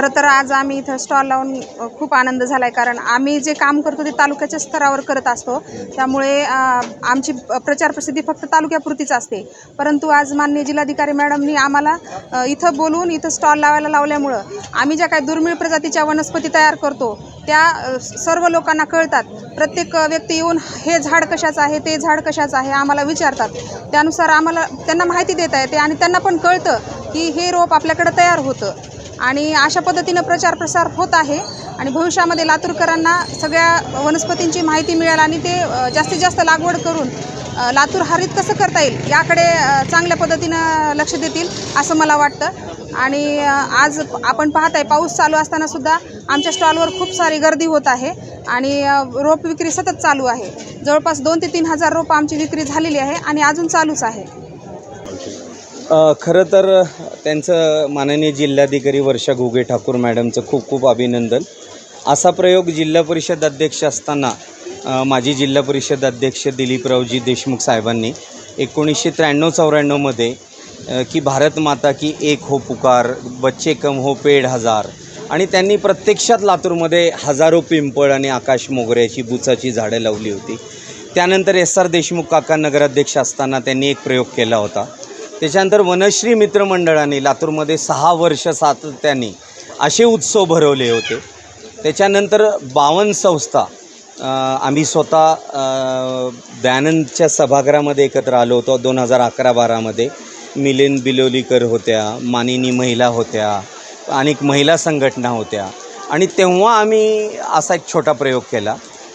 खरं तर आज आम्ही इथं स्टॉल लावून खूप आनंद झाला आहे कारण आम्ही जे काम करतो ते तालुक्याच्या स्तरावर करत असतो. त्यामुळे आमची प्रचार प्रसिद्धी फक्त तालुक्यापुरतीच असते. परंतु आज माननीय जिल्हाधिकारी मॅडमनी आम्हाला इथं बोलवून इथं स्टॉल लावायला लावल्यामुळं आम्ही ज्या काही दुर्मिळ प्रजातीच्या वनस्पती तयार करतो त्या सर्व लोकांना कळतात. प्रत्येक व्यक्ती येऊन हे झाड कशाचं आहे ते झाड कशाचं आहे आम्हाला विचारतात. त्यानुसार आम्हाला त्यांना माहिती देता येते आणि त्यांना पण कळतं की हे रोप आपल्याकडं तयार होतं. आणि अशा पद्धतीनं प्रचार प्रसार होत आहे. आणि भविष्यामध्ये लातूरकरांना सगळ्या वनस्पतींची माहिती मिळेल आणि ते जास्तीत जास्त लागवड करून लातूर हरित कसं करता येईल याकडे चांगल्या पद्धतीनं लक्ष देतील असं मला वाटतं. आणि आज आपण पाहत आहे पाऊस चालू असताना सुद्धा आमच्या स्टॉलवर खूप सारी गर्दी होत आहे. आणि रोप विक्री सतत चालू आहे. जवळपास दोन ते तीन हजार रोपं आमची विक्री झालेली आहे आणि अजून चालूच आहे. खरं तर त्यांचं माननीय जिल्हाधिकारी वर्षा घुगे ठाकूर मॅडमचं खूप खूप अभिनंदन. असा प्रयोग जिल्हा परिषद अध्यक्ष असताना माजी जिल्हा परिषद अध्यक्ष दिलीपरावजी देशमुख साहेबांनी एकोणीसशे त्र्याण्णव चौऱ्याण्णवमध्ये की भारत माता की एक हो पुकार बच्चे कम हो पेड हजार आणि त्यांनी प्रत्यक्षात लातूरमध्ये हजारो पिंपळ आणि आकाश मोगऱ्याची बुचाची झाडं लावली होती. त्यानंतर एस आर देशमुख काका नगराध्यक्ष असताना त्यांनी एक प्रयोग केला होता. त्याच्यानंतर वनश्री मित्रमंडळाने लातूरमध्ये सहा वर्ष सातत्याने असे उत्सव भरवले होते. त्याच्यानंतर बावन संस्था आम्ही स्वतः दयानंदच्या सभागृहामध्ये एकत्र आलो होतो. दोन हजार अकरा बारामध्ये मिलिंद बिलोलीकर होत्या मानिनी महिला होत्या अनेक महिला संघटना होत्या. आणि तेव्हा आम्ही असा एक छोटा प्रयोग केला.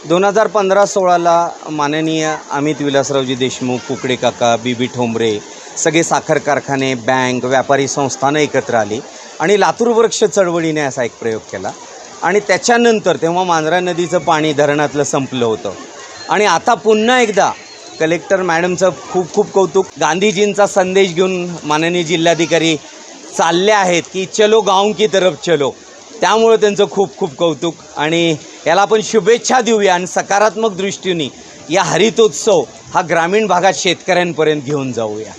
दोन हजार पंधरा सोळाला माननीय अमित विलासरावजी देशमुख कुकडे काका बी बी ठोंबरे सगळे साखर कारखाने बँक व्यापारी संस्थानं एकत्र आली आणि लातूर वृक्ष चळवळीने असा एक प्रयोग केला. आणि त्याच्यानंतर तेव्हा मांजरा नदीचं पाणी धरणातलं संपलं होतं. आणि आता पुन्हा एकदा कलेक्टर मॅडमचं खूप खूप कौतुक. गांधीजींचा संदेश घेऊन माननीय जिल्हाधिकारी चालले आहेत की चलो गाव की तरफ चलो. त्यामुळं त्यांचं खूप खूप कौतुक. आणि याला आपण शुभेच्छा देऊया आणि सकारात्मक दृष्टीने या हरितोत्सव हा ग्रामीण भागात शेतकऱ्यांपर्यंत घेऊन जाऊया.